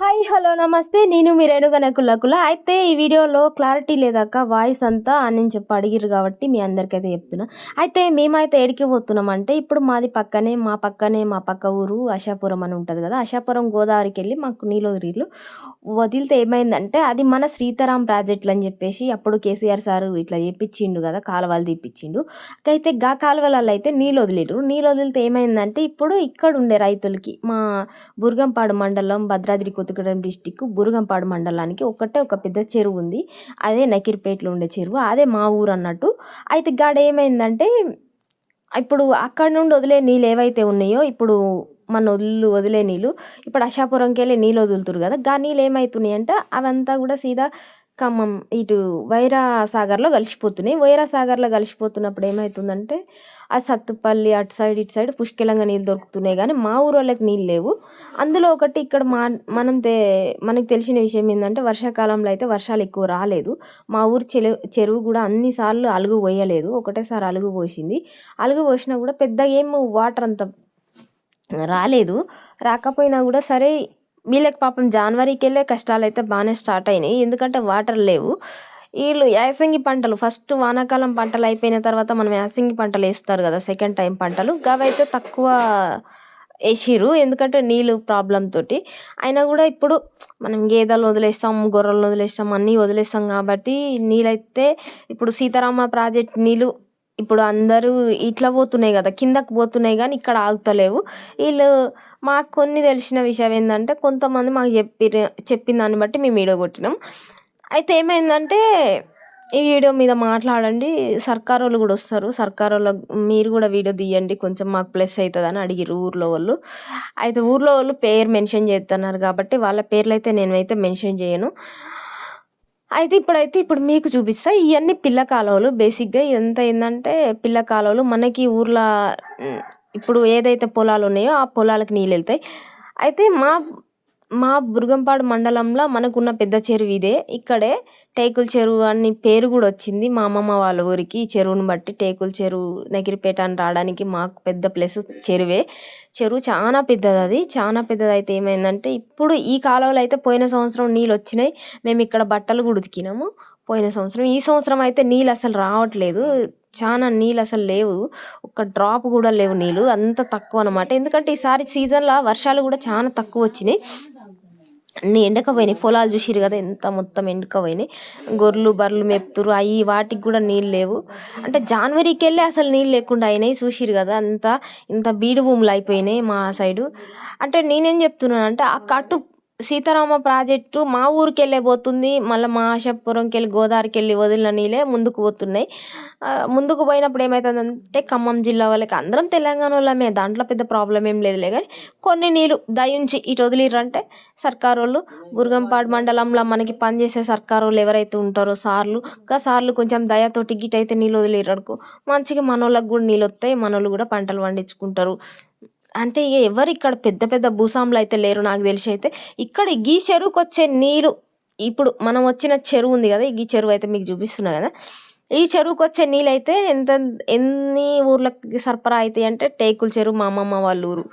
Hi hello నమస్తే. నేను మీ రేణుగనకులకుల అయితే ఈ వీడియోలో క్లారిటీ లేదాక వాయిస్ అంతా అని చెప్పి అడిగిరు కాబట్టి మీ అందరికైతే చెప్తున్నా. అయితే మేమైతే ఎడికి పోతున్నాం అంటే ఇప్పుడు మాది పక్కనే మా పక్కనే మా పక్క ఊరు ఆశాపురం అని ఉంటుంది కదా. ఆశాపురం గోదావరికి వెళ్ళి మాకు నీలోగిరిలు వదిలితే ఏమైందంటే అది మన శ్రీతారాం ప్రాజెక్టులు అని చెప్పేసి అప్పుడు కేసీఆర్ సార్ ఇట్లా చేపించిండు కదా కాలువలు తీపిచ్చిండు. అయితే గా కాలువలలో అయితే నీళ్ళు వదిలేరు నీళ్ళు వదిలితే ఏమైందంటే ఇప్పుడు ఇక్కడ ఉండే రైతులకి మా బుర్గంపాడు మండలం భద్రాద్రి కొత్తగూడెం డిస్టిక్ బురుగంపాడు మండలానికి ఒకటే ఒక పెద్ద చెరువు ఉంది. అదే నకిరిపేటలో ఉండే చెరువు అదే మా ఊరు అన్నట్టు. అయితే గాడ ఏమైందంటే ఇప్పుడు అక్కడ నుండి వదిలే నీళ్ళు ఏవైతే ఉన్నాయో ఇప్పుడు మన వదులు వదిలే నీళ్ళు ఇప్పుడు అషాపురంకి వెళ్ళి నీళ్ళు వదులుతురు కదా గా నీళ్ళు ఏమవుతున్నాయి అంటే అవంతా కూడా సీదా ఖమ్మం ఇటు వైరా సాగర్లో కలిసిపోతున్నాయి. వైరా సాగర్లో కలిసిపోతున్నప్పుడు ఏమవుతుందంటే ఆ సత్తుపల్లి అటు సైడ్ ఇటు సైడ్ పుష్కలంగా నీళ్ళు దొరుకుతున్నాయి కానీ మా ఊరు వాళ్ళకి నీళ్ళు లేవు. అందులో ఒకటి ఇక్కడ మా మనం తే మనకు తెలిసిన విషయం ఏంటంటే వర్షాకాలంలో అయితే వర్షాలు ఎక్కువ రాలేదు. మా ఊరు చెరువు చెరువు కూడా అన్నిసార్లు అలుగు పోయలేదు. ఒకటేసారి అలుగు పోసింది. అలుగు పోసినా కూడా పెద్దగా ఏం వాటర్ అంత రాలేదు. రాకపోయినా కూడా సరే వీళ్ళకి పాపం జనవరికి వెళ్ళే కష్టాలు అయితే బాగానే స్టార్ట్ అయినాయి. ఎందుకంటే వాటర్ లేవు. వీళ్ళు యాసంగి పంటలు ఫస్ట్ వానాకాలం పంటలు అయిపోయిన తర్వాత మనం యాసంగి పంటలు వేస్తారు కదా సెకండ్ టైం పంటలు. గవైతే తక్కువ వేసిరు ఎందుకంటే నీళ్ళు ప్రాబ్లం తోటి. అయినా కూడా ఇప్పుడు మనం గేదెలు వదిలేస్తాం గొర్రెలను వదిలేస్తాం అన్నీ వదిలేస్తాం కాబట్టి నీళ్ళైతే ఇప్పుడు సీతారామ ప్రాజెక్ట్ నీళ్ళు ఇప్పుడు అందరూ ఇట్లా పోతున్నాయి కదా కిందకు పోతున్నాయి కానీ ఇక్కడ ఆగుతలేవు. వీళ్ళు మాకు కొన్ని తెలిసిన విషయం ఏంటంటే కొంతమంది మాకు చెప్పి చెప్పిన దాన్ని బట్టి మేము వీడియో కొట్టినాం అయితే ఏమైందంటే ఈ వీడియో మీద మాట్లాడండి. సర్కార్ వాళ్ళు కూడా వస్తారు. సర్కార్ వాళ్ళ మీరు కూడా వీడియో తీయండి. కొంచెం మాకు ప్లస్ అవుతుంది అని అడిగిరు ఊర్లో వాళ్ళు. అయితే ఊర్లో వాళ్ళు పేరు మెన్షన్ చేస్తున్నారు కాబట్టి వాళ్ళ పేర్లు అయితే నేనైతే మెన్షన్ చేయను. అయితే ఇప్పుడైతే ఇప్పుడు మీకు చూపిస్తా. ఇవన్నీ పిల్ల కాలువలు. బేసిక్గా ఇదంతా ఏంటంటే పిల్ల కాలువలు మనకి ఊర్లో ఇప్పుడు ఏదైతే పొలాలు ఉన్నాయో ఆ పొలాలకు నీళ్ళు వెళ్తాయి. అయితే మా మా బుర్గంపాడు మండలంలో మనకున్న పెద్ద చెరువు ఇదే. ఇక్కడే టేకుల చెరువు అని పేరు కూడా వచ్చింది. మా అమ్మమ్మ వాళ్ళ ఊరికి ఈ చెరువుని బట్టి టేకుల చెరువు నగిరిపేట అని రావడానికి మాకు పెద్ద ప్లేస్ చెరువే. చెరువు చాలా పెద్దది అది. చాలా పెద్దది అయితే ఏమైందంటే ఇప్పుడు ఈ కాలంలో అయితే పోయిన సంవత్సరం నీళ్ళు వచ్చినాయి. మేము ఇక్కడ బట్టలు కూడా ఉతికినాము. పోయిన సంవత్సరం ఈ సంవత్సరం అయితే నీళ్ళు అసలు రావట్లేదు. చాలా నీళ్ళు అసలు లేవు. ఒక డ్రాప్ కూడా లేవు నీళ్ళు. అంత తక్కువ అనమాట ఎందుకంటే ఈసారి సీజన్లో వర్షాలు కూడా చాలా తక్కువ వచ్చినాయి. ఎండకపోయినాయి పొలాలు చూసిరు కదా ఎంత మొత్తం ఎండకపోయినాయి గొర్రెలు బర్రెలు మెప్తురు అవి వాటికి కూడా నీళ్ళు లేవు. అంటే జనవరికి వెళ్ళి అసలు నీళ్ళు లేకుండా అయినాయి. చూసిరు కదా అంత ఇంత బీడు భూములు అయిపోయినాయి మా సైడు. అంటే నేనేం చెప్తున్నాను అంటే ఆ కట్టు సీతారామ ప్రాజెక్టు మా ఊరికి వెళ్ళే పోతుంది. మళ్ళీ మా ఆశాపురంకి వెళ్ళి గోదావరికి వెళ్ళి వదిలిన నీళ్ళే ముందుకు పోతున్నాయి. ముందుకు పోయినప్పుడు ఏమవుతుందంటే ఖమ్మం జిల్లా వాళ్ళకి అందరం తెలంగాణ వాళ్ళమే. దాంట్లో పెద్ద ప్రాబ్లం ఏం లేదులే కానీ కొన్ని నీళ్ళు దయించి ఇటు వదిలిరంటే సర్కారు వాళ్ళు బుర్గంపాడు మండలంలో మనకి పనిచేసే సర్కారు వాళ్ళు ఎవరైతే ఉంటారో సార్లు ఇంకా సార్లు కొంచెం దయతోటి అయితే నీళ్ళు వదిలేరనుకో మంచిగా మనోళ్ళకి కూడా నీళ్ళు వస్తాయి. మనోళ్ళు కూడా పంటలు పండించుకుంటారు. అంటే ఇక ఎవరు ఇక్కడ పెద్ద పెద్ద భూస్వాములు అయితే లేరు నాకు తెలిసి అయితే. ఇక్కడ గీ చెరువుకు వచ్చే నీరు ఇప్పుడు మనం వచ్చిన చెరువు ఉంది కదా ఈ చెరువు అయితే మీకు చూపిస్తున్నా కదా. ఈ చెరువుకి వచ్చే నీళ్ళు అయితే ఎంత ఎన్ని ఊర్లకి సరఫరా అవుతాయి అంటే టేకుల చెరువు మా అమ్మమ్మ వాళ్ళ ఊరు.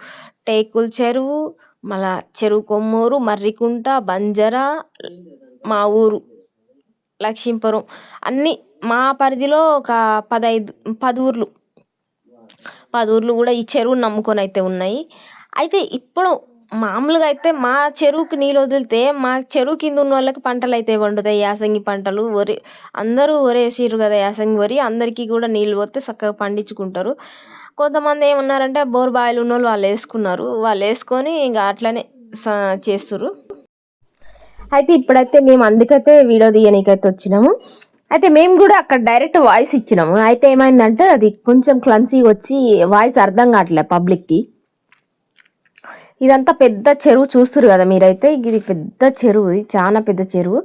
టేకుల చెరువు మళ్ళా చెరువు కొమ్మూరు మర్రికుంట బంజరా మా ఊరు లక్ష్మీపురం. అన్నీ మా పరిధిలో ఒక పదైదు పది ఊర్లు. పది ఊర్లు కూడా ఈ చెరువును నమ్ముకొని అయితే ఉన్నాయి. అయితే ఇప్పుడు మామూలుగా అయితే మా చెరువుకి నీళ్ళు వదిలితే మా చెరువు కింద ఉన్న వాళ్ళకి పంటలు అయితే పండుతాయి. యాసంగి పంటలు వరి అందరూ వరేసిరు కదా యాసంగి వరి అందరికీ కూడా నీళ్ళు పోతే చక్కగా పండించుకుంటారు. కొంతమంది ఏమన్నారంటే బోర్ బాయిలు ఉన్న వాళ్ళు వాళ్ళు వేసుకున్నారు. వాళ్ళు వేసుకొని ఇంకా అట్లనే చేస్తుర్రు. అయితే ఇప్పుడైతే మేము అందుకైతే వీడియో తీయనీకైతే వచ్చినాము. అయితే మేము కూడా అక్కడ డైరెక్ట్ వాయిస్ ఇచ్చినాము. అయితే ఏమైందంటే అది కొంచెం క్లన్సీ వచ్చి వాయిస్ అర్థం కావట్లే పబ్లిక్కి ఇదంతా పెద్ద చెరువు చూస్తురు కదా మీరైతే. ఇది పెద్ద చెరువు ఇది చాలా పెద్ద చెరువు.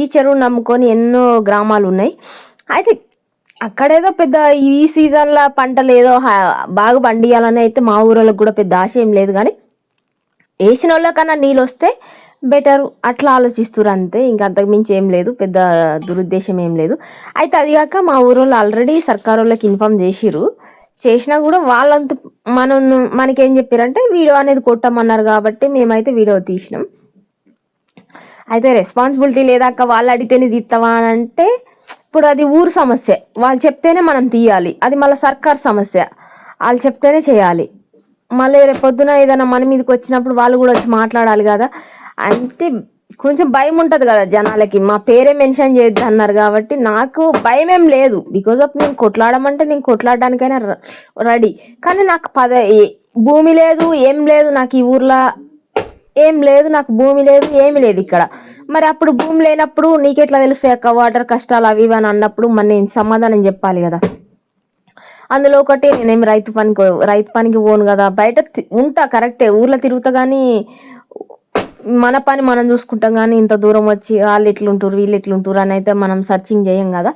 ఈ చెరువు నమ్ముకొని ఎన్నో గ్రామాలు ఉన్నాయి. అయితే అక్కడేదో పెద్ద ఈ సీజన్లో పంటలు ఏదో బాగా పండియాలని అయితే మా ఊళ్ళకి కూడా పెద్ద ఆశ ఏం లేదు కానీ వేసిన వాళ్ళకన్నా నీళ్ళు వస్తే బెటర్ అట్లా ఆలోచిస్తారు అంతే. ఇంకా అంతకుమించి ఏం లేదు. పెద్ద దురుద్దేశం ఏం లేదు. అయితే అది కాక మా ఊరోళ్ళు ఆల్రెడీ సర్కార్ వాళ్ళకి ఇన్ఫామ్ చేసిరు చేసినా కూడా వాళ్ళంత మనం మనకేం చెప్పారంటే వీడియో అనేది కొట్టమన్నారు కాబట్టి మేమైతే వీడియో తీసినాం. అయితే రెస్పాన్సిబిలిటీ లేదాక వాళ్ళు అడిగితేనే తీస్తావా అని అంటే ఇప్పుడు అది ఊరు సమస్య. వాళ్ళు చెప్తేనే మనం తీయాలి. అది మళ్ళీ సర్కార్ సమస్య. వాళ్ళు చెప్తేనే చేయాలి. మళ్ళీ రేపు పొద్దున ఏదైనా మన మీదకి వచ్చినప్పుడు వాళ్ళు కూడా వచ్చి మాట్లాడాలి కదా. అంటే కొంచెం భయం ఉంటుంది కదా జనాలకి. మా పేరే మెన్షన్ చేయొద్దు అన్నారు కాబట్టి నాకు భయం ఏం లేదు. బికాజ్ ఆఫ్ నేను కొట్లాడమంటే నేను కొట్లాడడానికైనా రెడీ కానీ నాకు పద భూమి లేదు ఏం లేదు నాకు ఈ ఊర్లో ఏం లేదు నాకు భూమి లేదు ఏమి లేదు ఇక్కడ. మరి అప్పుడు భూమి లేనప్పుడు నీకెట్లా తెలుస్తాయి అక్క? వాటర్ కష్టాలు అవి ఇవి అని అన్నప్పుడు మరి నేను సమాధానం చెప్పాలి కదా. అందులో ఒకటి నేనేమి రైతు పనికి రైతు పనికి పోను కదా. బయట ఉంటా కరెక్టే. ఊర్లో తిరుగుతా కానీ మన పని మనం చూసుకుంటాం కానీ ఇంత దూరం వచ్చి వాళ్ళు ఎట్లుంటారు వీళ్ళు ఎట్లుంటారు అని అయితే మనం సర్చింగ్ చేయం కదా.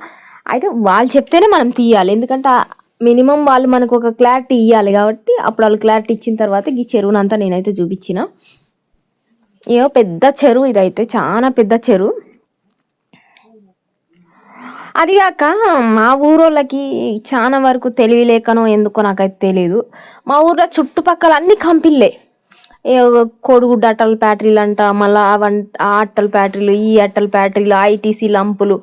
అయితే వాళ్ళు చెప్తేనే మనం తీయాలి. ఎందుకంటే మినిమం వాళ్ళు మనకు ఒక క్లారిటీ ఇవ్వాలి కాబట్టి అప్పుడు వాళ్ళు క్లారిటీ ఇచ్చిన తర్వాత ఈ చెరువునంతా నేనైతే చూపించిన. ఏమో పెద్ద చెరువు ఇదైతే చాలా పెద్ద చెరువు. అది కాక మా ఊరోళ్ళకి చాలా వరకు తెలివి లేకనో ఎందుకో నాకైతే తెలియదు మా ఊర్లో చుట్టుపక్కల అన్ని కంపిల్లే. ఏ కోడిగుడ్డ అట్టల ఫ్యాక్టరీలు అంట మళ్ళీ అవంట ఆ అట్టల ఫ్యాక్టరీలు ఈ అట్టల ఫ్యాక్టరీలు ఐటీసీ లంపులు.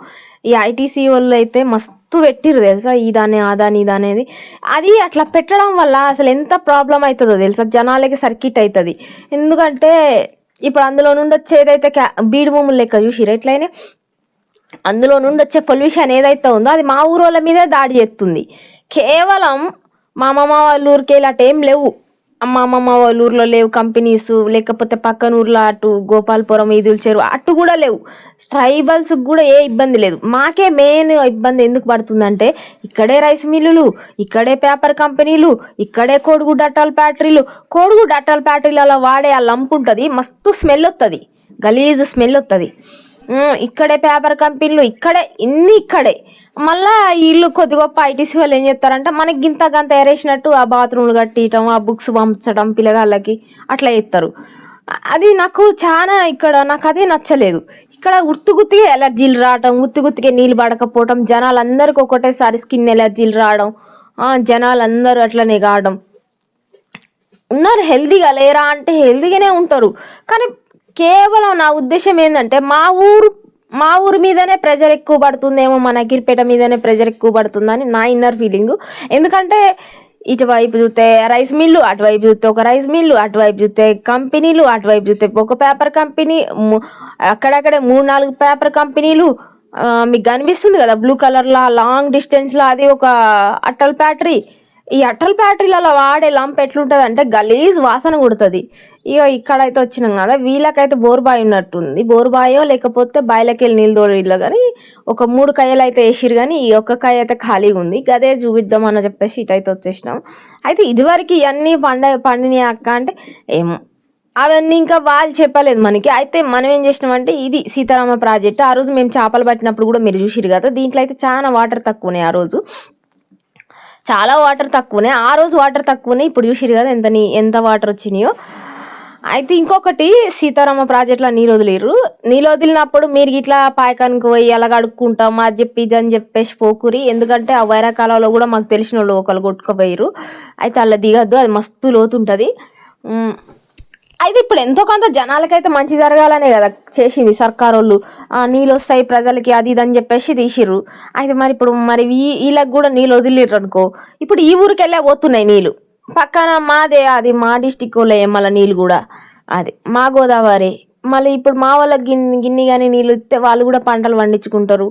ఈ ఐటీసీ వాళ్ళు అయితే మస్తు పెట్టిర్రు తెలుసా? ఇదాని అదాని ఇదనేది. అది అట్లా పెట్టడం వల్ల అసలు ఎంత ప్రాబ్లం అవుతుందో తెలుసా? జనాలకి సర్కిట్ అవుతుంది ఎందుకంటే ఇప్పుడు అందులో నుండి వచ్చేదైతే క్యా బీడు భూములు లెక్క చూసిరు ఎట్లయినా అందులో నుండి వచ్చే పొల్యూషన్ ఏదైతే ఉందో అది మా ఊరోళ్ళ మీదే దాడి చేస్తుంది. కేవలం మా అమ్మమ్మ వాళ్ళ ఊరికే ఇలాంటి ఏం లేవు. మా అమ్మమ్మ వాళ్ళ ఊర్లో లేవు కంపెనీస్ లేకపోతే పక్కన ఊర్లో అటు గోపాలపురం ఈదుల చెరువు అటు కూడా లేవు. ట్రైబల్స్ కూడా ఏ ఇబ్బంది లేదు. మాకే మెయిన్ ఇబ్బంది ఎందుకు పడుతుందంటే ఇక్కడే రైస్ మిల్లులు ఇక్కడే పేపర్ కంపెనీలు ఇక్కడే కోడిగుడ్డ అట్టాల ఫ్యాక్టరీలు కోడిగుడ్డ అట్టాల ఫ్యాక్టరీలలో వాడే ఆ లంపు ఉంటుంది మస్తు స్మెల్ వస్తుంది గలీజ్ స్మెల్ వస్తుంది ఇక్కడే పేపర్ కంపెనీలు ఇక్కడే ఇన్ని ఇక్కడే. మళ్ళా వీళ్ళు కొద్ది గొప్ప ఐటీసీ వాళ్ళు ఏం చేస్తారంటే మనకి గింత గంత ఎరేసినట్టు ఆ బాత్రూమ్లు కట్టియటం ఆ బుక్స్ పంపించడం పిల్లగాళ్ళకి అట్లా చేస్తారు. అది నాకు చాలా ఇక్కడ నాకు అదే నచ్చలేదు. ఇక్కడ గుర్తు గుర్తుగా ఎలర్జీలు రావడం గుర్తు గుర్తుగా నీళ్ళు పడకపోవడం జనాలందరికీ ఒకటేసారి స్కిన్ ఎలర్జీలు రావడం జనాలందరూ అట్లనే కావడం. ఉన్నారు హెల్దీగా లేరా అంటే హెల్దీగానే ఉంటారు. కానీ కేవలం నా ఉద్దేశం ఏంటంటే మా ఊరు మా ఊరి మీదనే ప్రెజర్ ఎక్కువ పడుతుందేమో మన గిరిపేట మీదనే ప్రెజర్ ఎక్కువ పడుతుందని నా ఇన్నర్ ఫీలింగ్ ఎందుకంటే ఇటువైపు చూస్తే రైస్ మిల్లు అటువైపు చూస్తే ఒక రైస్ మిల్లు అటువైపు చూస్తే కంపెనీలు అటువైపు చూస్తే ఒక పేపర్ కంపెనీ అక్కడక్కడే మూడు నాలుగు పేపర్ కంపెనీలు మీకు కనిపిస్తుంది కదా బ్లూ కలర్లో లాంగ్ డిస్టెన్స్లో అది ఒక అట్టల్ ఫ్యాక్టరీ ఈ అట్టల బ్యాటరీలలో వాడే లంప్ ఎట్లుంటుంది అంటే గలీజ్ వాసన కొడుతుంది. ఇక ఇక్కడైతే వచ్చినాం కదా వీళ్ళకైతే బోర్బాయ్ ఉన్నట్టుంది. బోర్బాయో లేకపోతే బాయిలకి నీళ్ళు తోడిలో కానీ ఒక మూడు కయ్యలు అయితే వేసిరు కానీ ఈ ఒక్క కాయ అయితే ఖాళీగా ఉంది. గదే చూపిద్దాం అని చెప్పేసి ఇటైతే వచ్చేసినాం. అయితే ఇదివరకు ఇవన్నీ పండ పండినాయి అక్క అంటే ఏమో అవన్నీ ఇంకా వాళ్ళు చెప్పలేదు మనకి. అయితే మనం ఏం చేసినామంటే ఇది సీతారామ ప్రాజెక్ట్. ఆ రోజు మేము చేపలు పట్టినప్పుడు కూడా మీరు చూసిరు కదా దీంట్లో అయితే చాలా వాటర్ తక్కువనే ఆ రోజు. చాలా వాటర్ తక్కువనే. ఆ రోజు వాటర్ తక్కువనే ఇప్పుడు చూసిరు కదా ఎంత ఎంత వాటర్ వచ్చినాయో. అయితే ఇంకొకటి సీతారామ ప్రాజెక్టులో నీళ్ళు వదిలేరు నీళ్ళు వదిలినప్పుడు మీరు ఇట్లా పాయకానికి పోయి అలా కడుక్కుంటాం అది చెప్పి ఇది అని చెప్పేసి పోకురి. ఎందుకంటే ఆ వైరాకాలంలో కూడా మాకు తెలిసిన వాళ్ళు ఒకళ్ళు కొట్టుకుపోయారు అయితే అలా దిగద్దు అది మస్తు లోతుంటుంది. అయితే ఇప్పుడు ఎంతో కొంత జనాలకైతే మంచి జరగాలనే కదా చేసింది సర్కార్ వాళ్ళు ఆ, నీళ్ళు వస్తాయి ప్రజలకి అది ఇది అని చెప్పేసి తీసిర్రు. అయితే మరి ఇప్పుడు మరి వీళ్ళకి కూడా నీళ్ళు వదిలిర్రు అనుకో. ఇప్పుడు ఈ ఊరికి వెళ్ళే పోతున్నాయి నీళ్ళు. పక్కన మాదే అది మా డిస్టిక్ వాళ్ళే మళ్ళీ నీళ్ళు కూడా. అది మా గోదావరి. మళ్ళీ ఇప్పుడు మా వాళ్ళకి గిన్ని గిన్ని కానీ నీళ్ళు ఇస్తే వాళ్ళు కూడా పంటలు పండించుకుంటారు.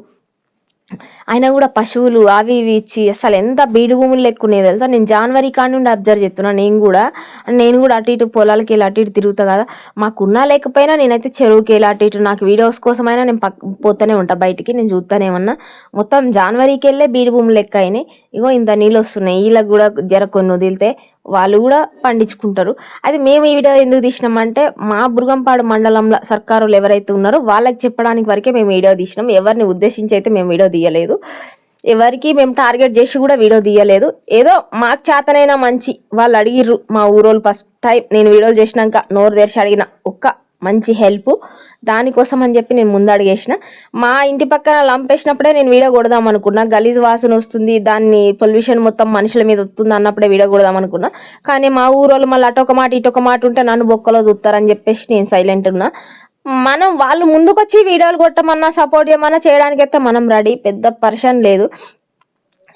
అయినా కూడా పశువులు అవి ఇవి ఇచ్చి అసలు ఎంత బీడు భూములు లెక్కునేది తెలుసా? నేను జనవరి కాడి నుండి అబ్జర్వ్ చేస్తున్నా. నేను కూడా నేను కూడా అటు ఇటు పొలాలకి వెళ్ళి అటు ఇటు తిరుగుతా కదా. మాకున్నా లేకపోయినా నేనైతే చెరువుకి వెళ్ళి అటు ఇటు నాకు వీడియోస్ కోసమైనా నేను పక్క పోతూనే ఉంటా బయటికి. నేను చూస్తానే ఉన్నా. మొత్తం జనవరికి వెళ్ళే బీడు భూములు లెక్క అయినాయి. ఇగో ఇంత నీళ్ళు వస్తున్నాయి. వీళ్ళకి కూడా జర కొన్ని వదిలితే వాళ్ళు కూడా పండించుకుంటారు. అది మేము ఈ వీడియో ఎందుకు తీసినామంటే మా బృగంపాడు మండలంలో సర్కారులు ఎవరైతే ఉన్నారో వాళ్ళకి చెప్పడానికి వరకే మేము వీడియో తీసినాం. ఎవరిని ఉద్దేశించి అయితే మేము వీడియో తీయలేదు. ఎవరికి మేము టార్గెట్ చేసి కూడా వీడియో తీయలేదు. ఏదో మాకు చేతనైనా మంచి వాళ్ళు అడిగిర్రు మా ఊరోళ్ళు ఫస్ట్ టైం. నేను వీడియోలు చేసినాక నోరు తెరిచి అడిగిన ఒక్క మంచి హెల్ప్. దానికోసం అని చెప్పి నేను ముందు అడిగేసిన మా ఇంటి పక్కన లంపేసినప్పుడే నేను వీడియో కొడదాం అనుకున్నా. గలీజ్ వాసన వస్తుంది. దాన్ని పొల్యూషన్ మొత్తం మనుషుల మీద వస్తుంది అన్నప్పుడే వీడియో కొడదాం అనుకున్నా. కానీ మా ఊరోళ్ళు మళ్ళీ అటొక మాట ఇటొక మాట ఉంటే నన్ను బొక్కలో దుత్తారని చెప్పేసి నేను సైలెంట్ ఉన్నా. మనం వాళ్ళు ముందుకొచ్చి వీడియోలు కొట్టమన్నా సపోర్ట్ చేయమన్నా చేయడానికి మనం రెడీ. పెద్ద పర్షన్ లేదు.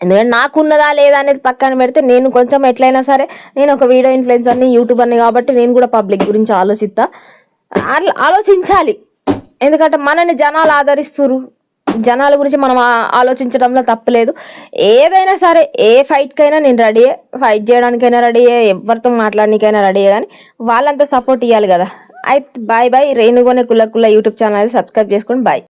ఎందుకంటే నాకున్నదా లేదా అనేది పక్కన పెడితే నేను కొంచెం ఎట్లయినా సరే నేను ఒక వీడియో ఇన్ఫ్లుయెన్సర్ని యూట్యూబర్ని కాబట్టి నేను కూడా పబ్లిక్ గురించి ఆలోచిస్తా ఆలోచించాలి. ఎందుకంటే మనని జనాలు ఆదరిస్తురు జనాల గురించి మనం ఆలోచించడంలో తప్పలేదు. ఏదైనా సరే ఏ ఫైట్కైనా నేను రెడీయే ఫైట్ చేయడానికైనా రెడీయే ఎవరితో మాట్లాడడానికైనా రెడీయే కానీ వాళ్ళంతా సపోర్ట్ ఇవ్వాలి కదా. అయితే బాయ్ బాయ్. రేణుగోనే కుల్ల కుల్ల యూట్యూబ్ ఛానల్ సబ్స్క్రైబ్ చేసుకోండి బాయ్.